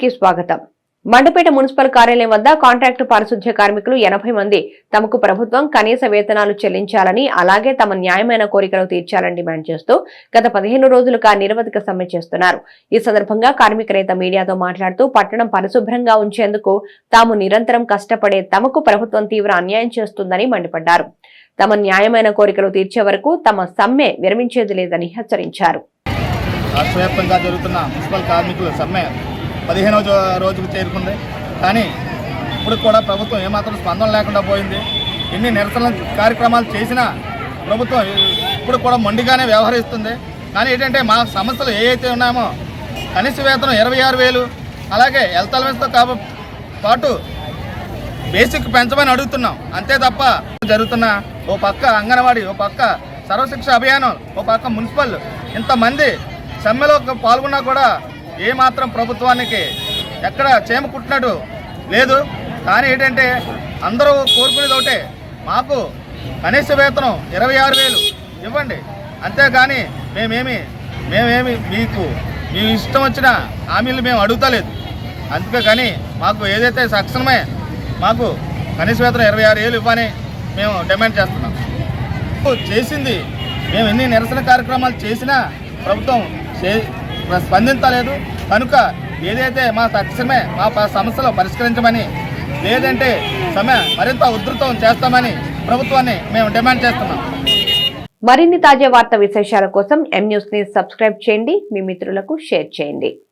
కి స్వాగతం. మండపేట మున్సిపల్ కార్యాలయం వద్ద కాంట్రాక్టు పారిశుధ్య కార్మికులు ఎనభై మంది. తమకు ప్రభుత్వం కనీస వేతనాలు చెల్లించాలని అలాగే తమ న్యాయమైన కోరికలు తీర్చాలని డిమాండ్ చేస్తూ గత పదిహేను రోజులుగా నిరవధిక సమ్మె చేస్తున్నారు. ఈ సందర్భంగా కార్మిక నేత మీడియాతో మాట్లాడుతూ పట్టణం పరిశుభ్రంగా ఉంచేందుకు తాము నిరంతరం కష్టపడే తమకు ప్రభుత్వం తీవ్ర అన్యాయం చేస్తుందని మండిపడ్డారు. తమ న్యాయమైన కోరికలు తీర్చే వరకు తమ సమ్మె విరమించేది లేదని హెచ్చరించారు. రాష్ట్ర వ్యాప్తంగా జరుగుతున్న మున్సిపల్ కార్మికుల సమ్మె పదిహేనవ రోజుకు చేరుకుంది. కానీ ఇప్పుడు కూడా ప్రభుత్వం ఏమాత్రం స్పందన లేకుండా పోయింది. ఎన్ని నిరసన కార్యక్రమాలు చేసినా ప్రభుత్వం ఇప్పుడు కూడా మొండిగానే వ్యవహరిస్తుంది. కానీ ఏంటంటే మా సమస్యలు ఏవైతే ఉన్నామో కనీస వేతనం ఇరవై ఆరు వేలు అలాగే హెల్త్ అలవెన్స్తో కాబ పాటు బేసిక్ పెంచమని అడుగుతున్నాం. అంతే తప్ప జరుగుతున్న ఓ పక్క అంగన్వాడీ ఓ పక్క సర్వశిక్ష అభియానం ఓ పక్క మున్సిపల్ ఇంతమంది సమ్మెలో పాల్గొన్నా కూడా ఏ మాత్రం ప్రభుత్వానికి ఎక్కడ చేమకుట్టినట్టు లేదు. కానీ ఏంటంటే అందరూ కోరుకునేది ఒకటే మాకు కనీస వేతనం ఇరవై ఆరు వేలు ఇవ్వండి. అంతేగాని మేమేమి మేమేమి మీకు మీ ఇష్టం వచ్చిన హామీలు మేము అడుగుతలేదు. అందుకే కానీ మాకు ఏదైతే సక్షణమే మాకు కనీస వేతనం ఇరవై ఆరు వేలు ఇవ్వని మేము డిమాండ్ చేస్తున్నాం. చేసింది మేము ఎన్ని నిరసన కార్యక్రమాలు చేసినా ప్రభుత్వం చే- స్పందించలేదు. కనుక ఏదైతే మా తక్షణమే మా సమస్యలు పరిష్కరించమని లేదంటే సమ్మె మరింత ఉధృతం చేస్తామని ప్రభుత్వాన్ని మేము డిమాండ్ చేస్తున్నాం. మరిన్ని తాజా వార్త విశేషాల కోసం ఎం న్యూస్ని సబ్స్క్రైబ్ చేయండి. మీ మిత్రులకు షేర్ చేయండి.